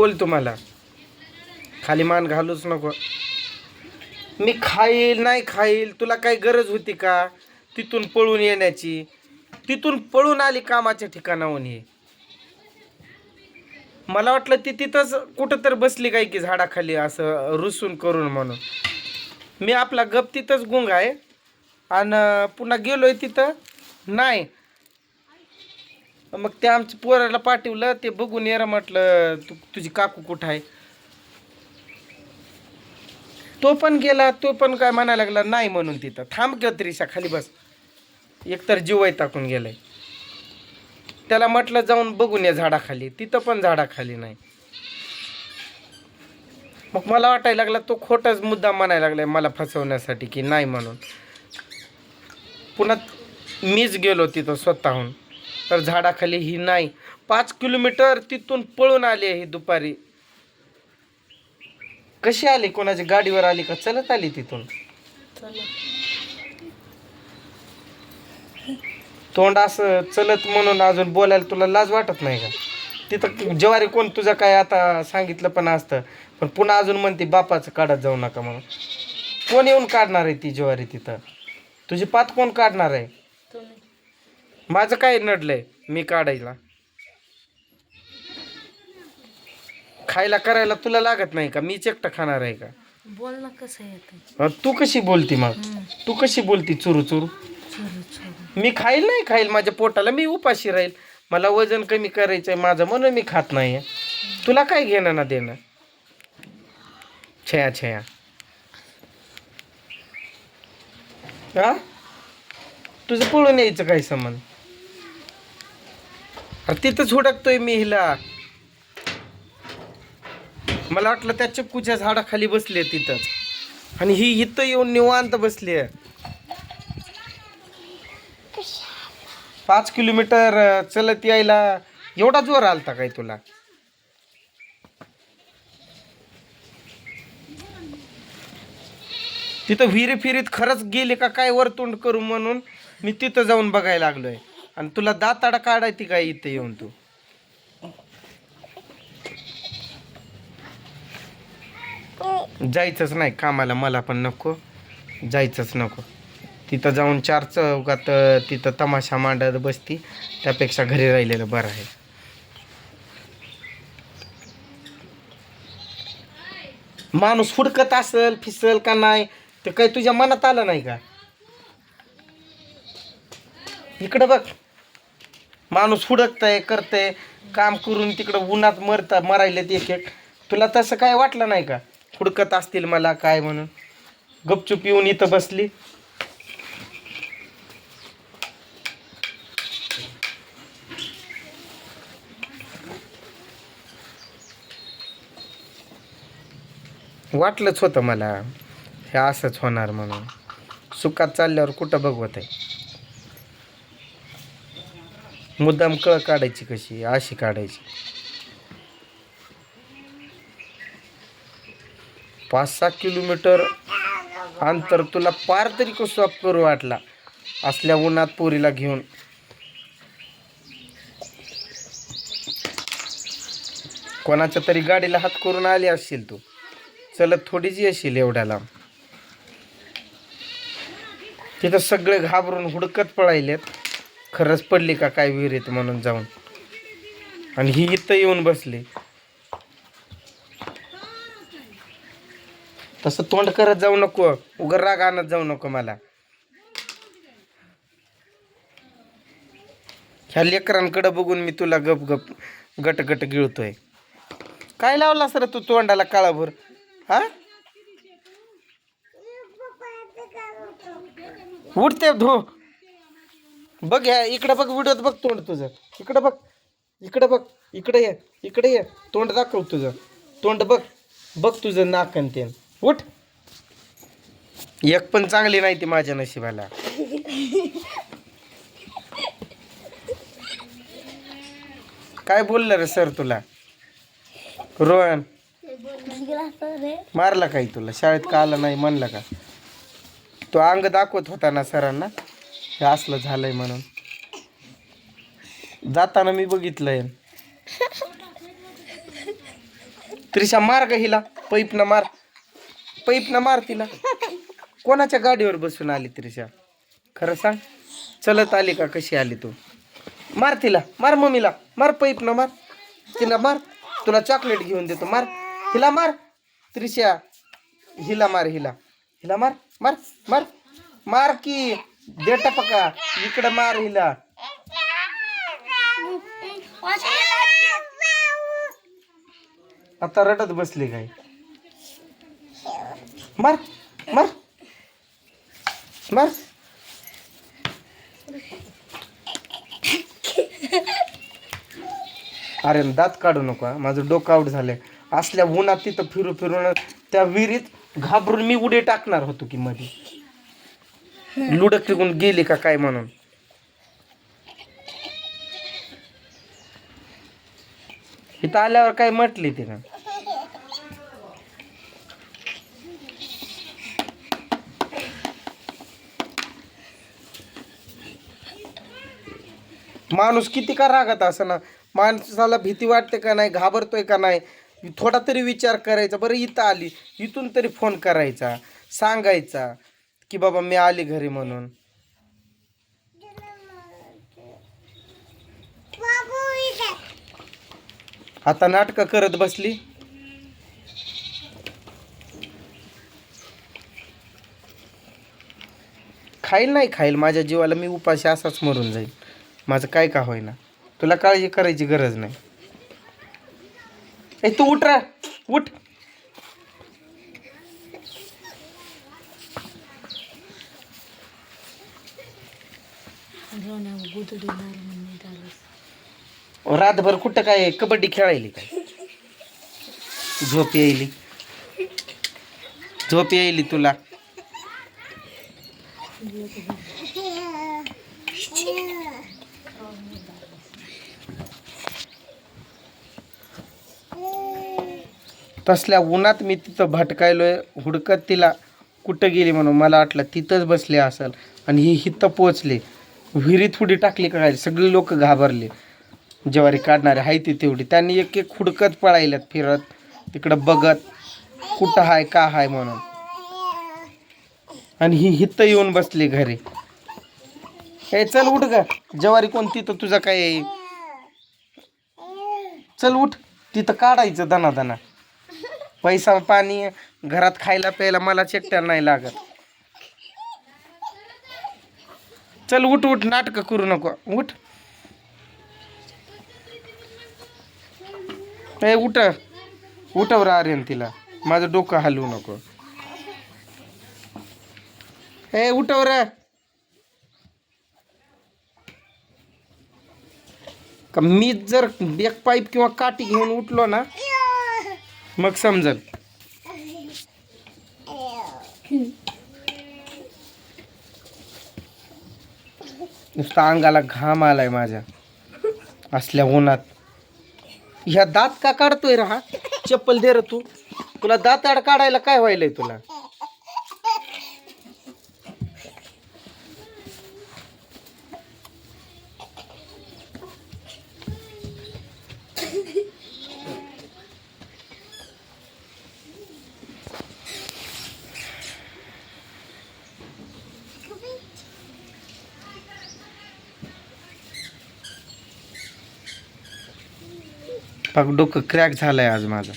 बोल तुम्हाला. खाली मान घालूच नको. मी खाईल नाही खाईल तुला काही गरज होती का? तिथून पळून येण्याची. तिथून पळून आली कामाच्या ठिकाणाहून हे. मला वाटलं ती तिथंच कुठं तर बसली काय की झाडाखाली असं रुसून करून म्हणून. मी आपला गप तिथंच गुंग आहे. आणि पुन्हा गेलोय तिथं. नाही मग ते आमच्या पोराला पाठवलं ते बघून ये म्हटलं तू तुझी काकू कुठं आहे? तो पण गेला तो पण काय म्हणायला लागला नाही म्हणून तिथं. थांब किंवा त्रिशा खाली बस. एकतर जीवही टाकून गेलाय. त्याला म्हटलं जाऊन बघून या झाडाखाली. तिथं पण झाडाखाली नाही. मग मला वाटायला लागला तो खोटाच मुद्दा म्हणायला लागलाय मला फसवण्यासाठी की नाही म्हणून. पुन्हा मीच गेलो तिथं स्वतःहून. तर झाडाखाली ही नाही. पाच किलोमीटर तिथून पळून आली ही दुपारी. कशी आली? कोणाच्या गाडीवर आली का? चलत आली तिथून? तोंड असं चलत म्हणून अजून बोलायला तुला लाज वाटत नाही का? तिथं ज्वारी कोण तुझं काय आता सांगितलं पण असतं. पण पुन्हा अजून म्हणते बापाचं काढत जाऊ नका म्हणून. कोण येऊन काढणार आहे ती ज्वारी तिथं? तुझी पात कोण काढणार आहे? माझं काय नडलंय? मी काढायला. खायला करायला तुला लागत नाही का? मीच एकटं खाणार आहे का? बोल ना कसं येतं अं, तू कशी बोलती मग? तू कशी बोलती चुरू चुरू? चोरू चोरू. मी खाईल नाही खाईल माझ्या पोटाला मी उपाशी राहील. मला वजन कमी करायचंय माझं म्हणून मी खात नाही तुला काय घेणं ना देणं? छया छया. हा? तुझं पळून यायचं काय संबंध? अरे तिथंच हुडकतोय मी हिला. मला वाटलं त्या चिक्कूच्या झाडाखाली बसली तिथंच. आणि ही इथं येऊन निवांत बसली आहे पाच किलोमीटर चलत यायला एवढा जोर आलता काय तुला? तिथं विहिरी फिरीत खरंच गेले का काय वरतोंड करू म्हणून मी तिथं जाऊन बघायला लागलोय. आणि तुला दाताडा काढायची काय इथं येऊन तू? जायचंच नाही कामाला मला पण नको. जायचंच नको. तिथं जाऊन चार चौकात तिथं तमाशा मांडत बसती. त्यापेक्षा घरी राहिलेलं बरं आहे. माणूस हुडकत असेल फिसल का नाही तर काही तुझ्या मनात आलं नाही का? इकडं बघ. माणूस हुडकतंय करतंय काम करून तिकडं उन्हात मरता मरायलेत एक एक. तुला तसं काय वाटलं नाही का? हुडकत असतील मला काय म्हणून? गपचूप येऊन इथं बसली. वाटलंच होतं मला हे असंच होणार म्हणून. सुखात चालल्यावर कुठं बघवत आहे? मुद्दाम कळ काढायची कशी अशी काढायची. पाच सहा किलोमीटर अंतर तुला पार तरी कसं करू वाटला? असल्या उन्हात पोरीला घेऊन. कोणाच्या तरी गाडीला हात करून आली असशील तू. चलत थोडीच येशील एवढ्या लांब तिथं सगळे घाबरून हुडकत पळायलेत. खरंच पडली का काय विहिरीत म्हणून जाऊन? आणि ही इथं येऊन बसली. तसं तोंड करत जाऊ नको. उगर राग आणत जाऊ नको मला. ह्या लेकरांकडे बघून मी तुला गप गप गट गट गिळतोय. काय लावला सर तू तोंडाला काळाभर? हा? उठते धो. बघ ह्या इकडं बघ व्हिडिओत बघ तोंड तुझं. इकडं बघ इकडं बघ इकडे ये इकडे ये. तोंड दाखव तुझं. तोंड बघ बघ तुझं नाक आणि ते उठ. एक पण चांगली नाही ती माझ्या नशिबाला. काय बोललं रे सर तुला? रोहन. मारला काही तुला? शाळेत का आला नाही म्हणलं का? तो अंग दाखवत होता ना सरांना? हे असलं झालंय म्हणून. जाताना मी बघितलंय. त्रिशा मार ग हिला. पैप न मार. पैप न मार तिला. कोणाच्या गाडीवर बसून आली त्रिशा? खरं सांग. चलत आली का? कशी आली तू? मार तिला. मार मम्मीला. मार पैप न मार. तिला मार. तुला चॉकलेट घेऊन देतो. मार. हिला मार. त्रिशा. हिला मार हिला. हिला मार. मार. मार. मार की. दे टपका इकडं मार हिला. आता रडत बसली काय? मार मार. मार. अरे दात काढू नको माझं डोकं आउट झालंय. असल्या उन्हात तिथं फिरू फिरून त्या विहिरीत घाबरून मी उडी टाकणार होतो की मध्ये लुडक टिकून गेली का काय म्हणून? इथं आल्यावर काय म्हटली तिनं? माणूस किती का रागत असं ना माणसाला भीती वाटते का नाही? घाबरतोय का नाही? थोडा तरी विचार करायचा. बरं इथं आली. इथून तरी फोन करायचा. सांगायचा. की बाबा मी आली घरी म्हणून. आता नाटकं करत बसली. खाईल नाही खाईल माझ्या जीवाला मी उपाशी असाच मरून जाईल. माझं काय का होईना. तुला काळजी करायची गरज नाही. ए तू उठ रा. उठ रोण्या गुदडी मार म्हणून झालं रातभर कुठं काय कबड्डी खेळायली काय? झोप यायली. झोप यायली तुला. तसल्या उन्हात मी तिथं भटकायलोय हुडकत तिला कुठं गेली म्हणून मला वाटलं तिथंच बसले असेल आणि ही हिथं पोचले विहिरीत उडी टाकली का काय? सगळे लोक घाबरले. ज्वारी काढणारे आहे ती तेवढी त्यांनी एक एक हुडकत पळायल्यात फिरत. तिकडं बघत कुठं हाय का हाय म्हणून. आणि ही हिथं येऊन बसली घरी. ए चल उठ ग. ज्वारी कोणती तर तुझा काय आहे? चल उठ. तिथं काढायचं दना दना पैसा पाणी घरात खायला प्यायला मला चेकट्या नाही लागत. चल उठ उठ नाटक करू नको. उठ. ए उठ. उठव रा आर्यन तिला. माझं डोकं हलवू नको. ए उठव का मी जर एक पाईप किंवा काठी घेऊन उठलो ना मग समजल. नुसता अंगाला घाम आलाय माझ्या. असल्या उन्हात. ह्या दात का काढतोय रा चप्पल दे र तू. तुला दात आड काढायला काय व्हायलंय तुला? पाक डोकं क्रॅक आहे आज माझं.